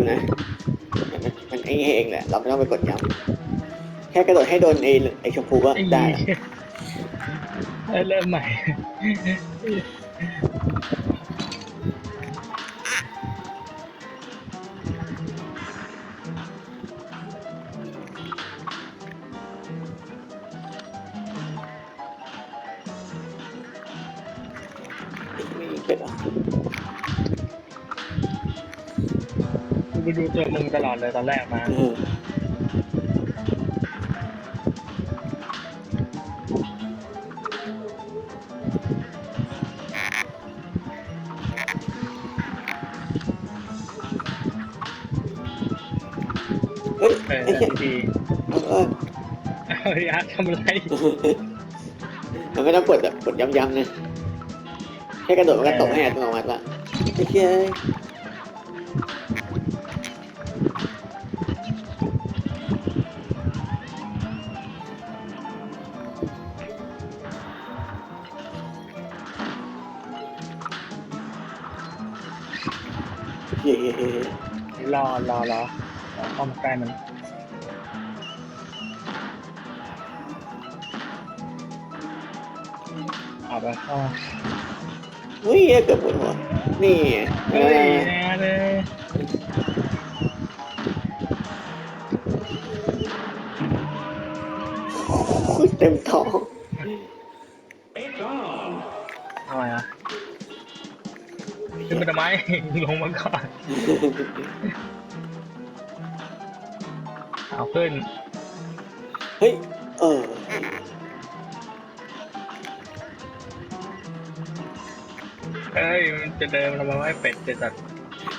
อยู่นะมันมันไอ้นี่เองแหละ เราไม่ต้องไปกดย้ำแค่กระโดดให้โดนไอ้ไอ้ชมพูก็ไอ้ได้เหี้ยเอ้ยเริ่มใหม่ กูไปดูตัวมึงตลอดเลยตอนแรกมาเออเฮ้ยเออไอ้เหี้ยดีเออเออเอาไอ้อาร์ตทำอะไรมันไม่ต้องกดแบบกดย้ำๆนะแค่กระโดดมันก็ตกให้อัตโนมัติละไอ้เหี้ย รอรอรอรอเข้ามใกล้มันเอาไปเข้าเฮ้ยเกือบหมดหัวนี่เฮ้ยแน่เลยเต็มท้อง ลงมาก่อน เอาขึ้น เฮ้ย เออ เอ้ย มันจะเดินมาไว้เป็ดจะจัด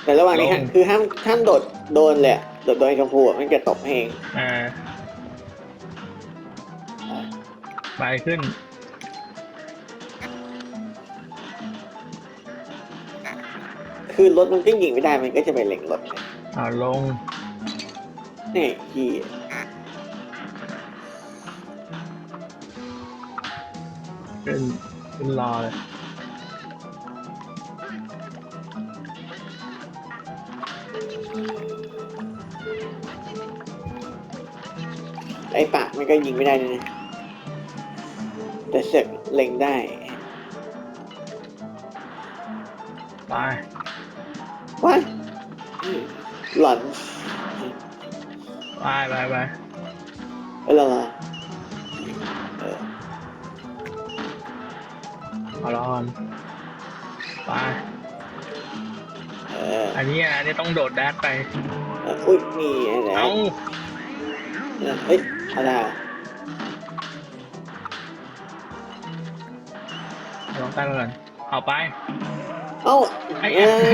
แต่ระหว่างนี้ฮะลง คือห้ามห้ามโดดโดนเลยอะโดดโดนไอ้ชมพูอะมันจะตบให้เองอ่า ไปขึ้น คือรถมันก็ยิงไม่ได้มันก็จะไปเล็งรถเอาลง นี่ขี้ยขึ้นขึ้นรอเลยไอ้ปากมันก็ยิงไม่ได้เลยนะแต่เสอกเล็งได้ ไป ว้ายหลอนไปไปไปเออหรอเออเอาลอนไปเอออันนี้อันนี้ต้องโดดแดดไปเอออุ้ยนี่อะไรเอาเฮ้ยอะไรอะลองตั้งก่อนเอาไป เอ้าไอ้เออ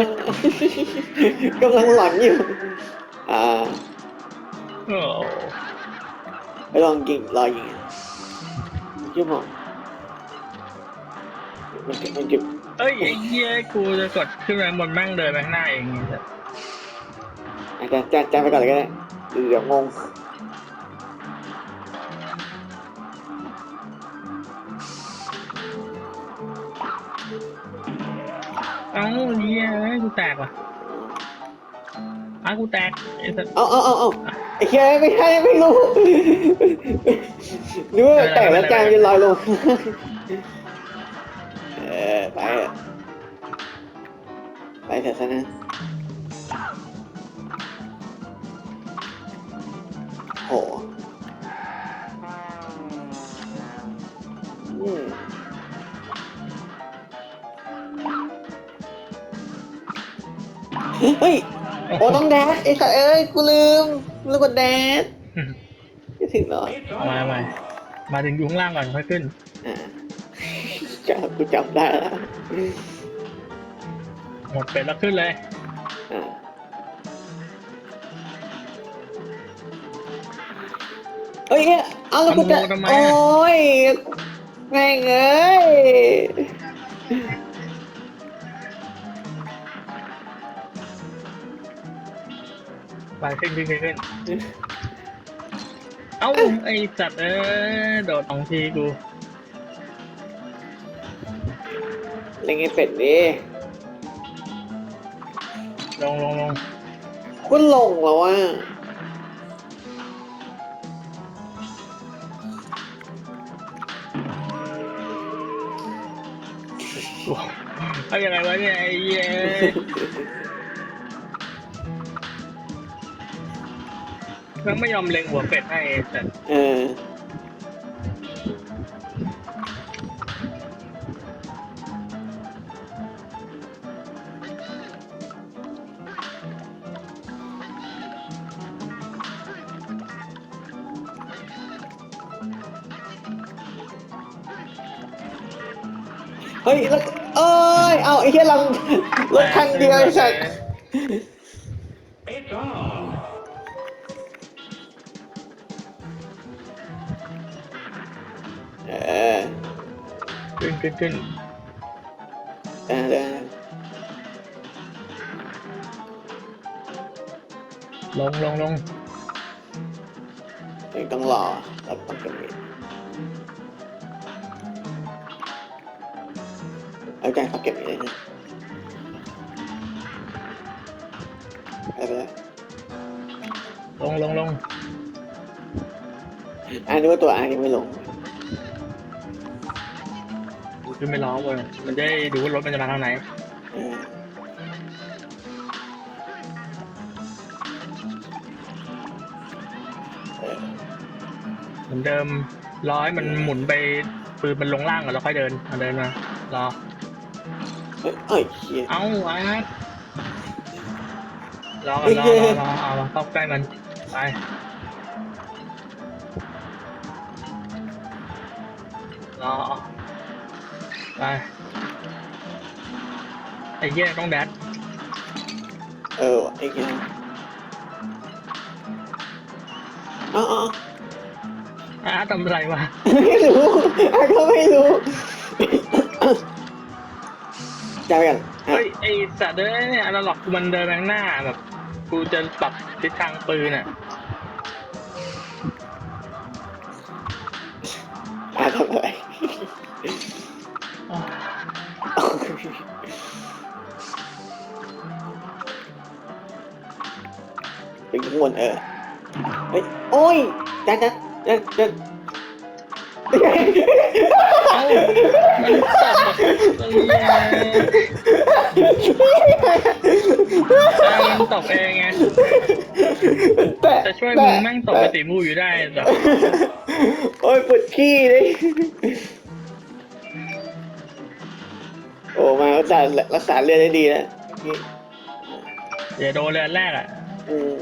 กำลังหลอนอยู่ อ่าโอ้ไปลองยิงรอยิงชั่วโมงมันจะมันจะเอ้ยไอ้เหี้ยกูจะกดขึ้นมาบนแม่งเดินไปข้างหน้าเองไงสัสอาจารย์จารย์จารย์ไปก่อนเลยก็ได้เดี๋ยวงง เอ้าเหี้ยกูแตกว่ะอากูแตกไอ้สัส เอาเอาเอาเอาไอ้เหี้ยไม่ใช่ไม่รู้นึกว่าแต่แล้วจางจะลอยลง เออไปเถอะไปเถอะซะนะ เฮ้ย โอ้ต้องแดดไอ้สัสเอ้ย กูลืมลืมกดแดดจะถึงแล้วเอามาใหม่มาถึงอยู่ข้างล่างก่อนค่อยขึ้นอ่าจำกูจำได้แล้วหมดเป็ดแล้วขึ้นเลยอ่าเฮ้ยเอาแล้วกูจะทำไมโอ้อะยแม่งเอ้ย ไปขึ้นขึ้นขึ้นขึ้นเอ้าไอ้สัตว์เอ้ยโดดสองทีกูเล่นไอ้เป็ดดิลงลงลงเอก็ลงแล้วว่าเอายังไงวะเนี่ยไอ้เหี้ย มันไม่ยอมเล็งหัวเป็ดให้แต่เออ เฮ้ยแล้วเอ้ย เอาไอ้เหี้ยลำรถคันเดียวไอ้สัตว์ It's on. ขึ้นขึ้นขึ้นเออเออลงลงลงยังต้องรอเราต้องเก็บเงินเอาใจเขาเก็บเงินเลยนะไปไปแล้วลงลงลงอันนี้ว่าตัวอันยังไม่ลง ขึ้นไปล้อเลยมันจะได้ดูว่ารถมันจะมาทางไหนเออเออเหมือนเดิมร้อยมันหมุนไปปืนมันลงล่างก่อนแล้วค่อยเดินมาเดินมารอเอ้ยเอ้ยเชี่ยเอ้าอาร์ตรอกันรอรอรอเอามาเข้าใกล้มันไปรอ ไปไอ้เหี้ยต้องแดดเออว่ะไอ้เงี้ยอ๋ออ๋ออาร์ตทำอะไรวะไม่รู้อะก็ไม่รู้จำกันอะเฮ้ยไอสัตว์เอ้ยเนี่ยอนาล็อกมันเดินไปข้างหน้าแบบ กูจะปรับทิศทางปืนอะอะทำอะไร เป็นข้างบนเออเฮ้ยโอ้ยจันจันจันจันเอ้ามันตกแบบไอ้เหี้ยอะมันตกเองไงแตะจะช่วยมึงแม่งตกไปสีมูอยู่ได้แต่โอ้ยปวดขี้เลยารักษารักษาเลือดได้ดีนะนี่เดี๋ยวโดนเลยอันแรกอะ อืม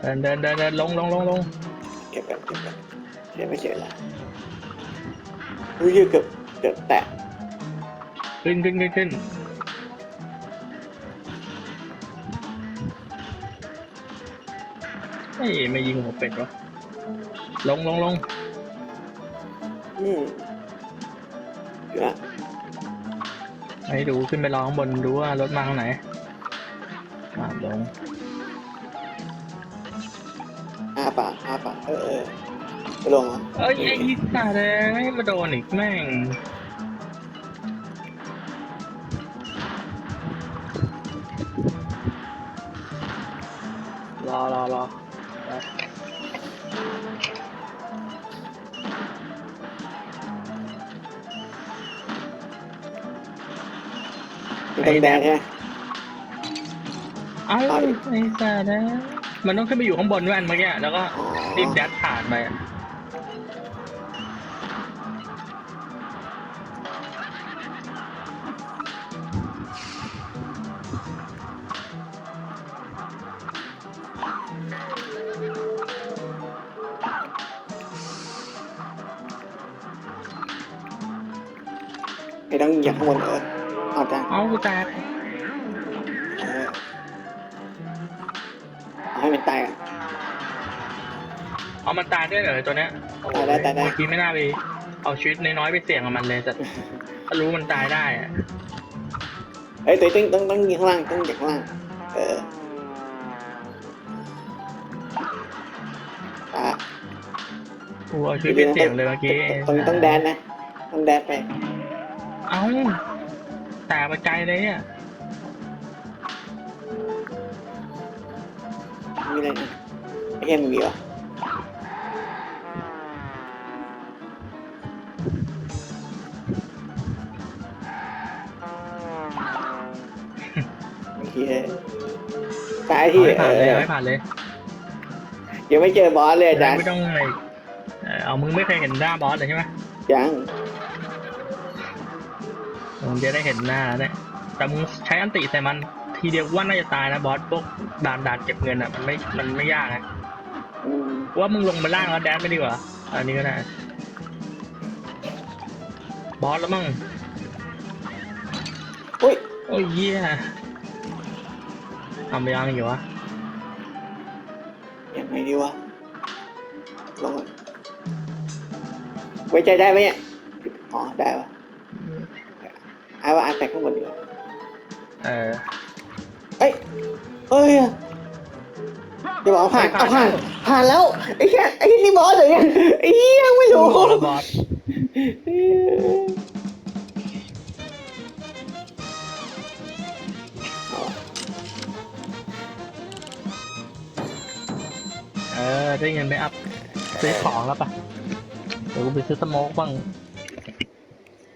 เดินเดินเดินเดินลงลงลงลงเก็บกันเก็บกันเดี๋ยวไม่เสียละอุ้ยเกือบเกือบแตะขึ้นขึ้นขึ้นขึ้นเฮ้ยไม่ยิงหัวเป็ดวะลงลงลงอืมเกื อบให้ดูขึ้นไปรอข้างบนดูว่ารถมาทางไหนอ่าลงห้าปากห้าปากเออเออไปลงอะเอ้ยไอ้ตาแดงไม่มาโดนอีกแม่งรอรอรอ ต้องแดงใช่ไหมเอ้าไอ้ตาแดงมันต้องขึ้นไปอยู่ข้างบนด้วยอันเมื่อกี้แล้วก็รีบแดดผ่านไปอะไม่ต้องเหยียบข้างบนเออ เอาจ้ะเอ้ากูแตกเออเอาให้มันตายก่อน เอามันตายได้เหรอตัวเนี้ยโอ้โหตายได้ตายได้ เมื่อกี้ไม่น่าไปเอาชีวิตน้อยๆไปเสี่ยงกับมันเลยแต่ถ้ารู้มันตายได้อะเอ้ยตัวต้องต้องต้องยิงข้างล่างต้องยิงข้างล่าง เอออะ กูเอาชีวิตไปเสี่ยงเลยเมื่อกี้ตรงนี้ต้องแดนนะ ต้องแดนไป เอ้า แต่ไปไกลเลยเนี่ย มีอะไรนะไอ้เหี้ยมันมีวะไอ้เหี้ยตายเอาที่ให้เอผ่านเลยอเอาให้ผ่านเลยยังไม่เจอบอสเลยอาจารย์ไม่ต้องไอ้เอ่อเอามึงไม่เคยเห็นหน้าบอสเลยใช่ไหมยัง มึงจะได้เห็นหน้าแล้วเนี่ยแต่มึงใช้อันติใส่มัน ทีเดียวว่าน่าจะตายนะบอสพวกด่านด่านเก็บเงินอะมันไม่มันไม่ยากนะอืมว่ามึงลงมาล่างแล้วแดนไม่ดีกว่าอันนี้ก็ได้บอสแล้วมั้งอุ้ยโอ้ยเยี่ยทำไปยังอยู่วะยังไงดีวะลงมาไว้ใจได้ไหมเนี่ยอ๋อได้ปะ เอาว่าอ่านแต่ข้างบนดีกว่าเออเอ้ยเอ้ยจะบอกว่าผ่านไม่ผ่านเอาผ่าน ผ่านแล้วไอ้แค่ไอ้นี่บอสเหรอเนี่ยไอ้เหี้ยังไม่รู้บอสแล้วบอสเอาวะเออ ได้เงินไปอัพซื้อของแล้วปะเดี๋ยวกูไปซื้อสโมกบ้าง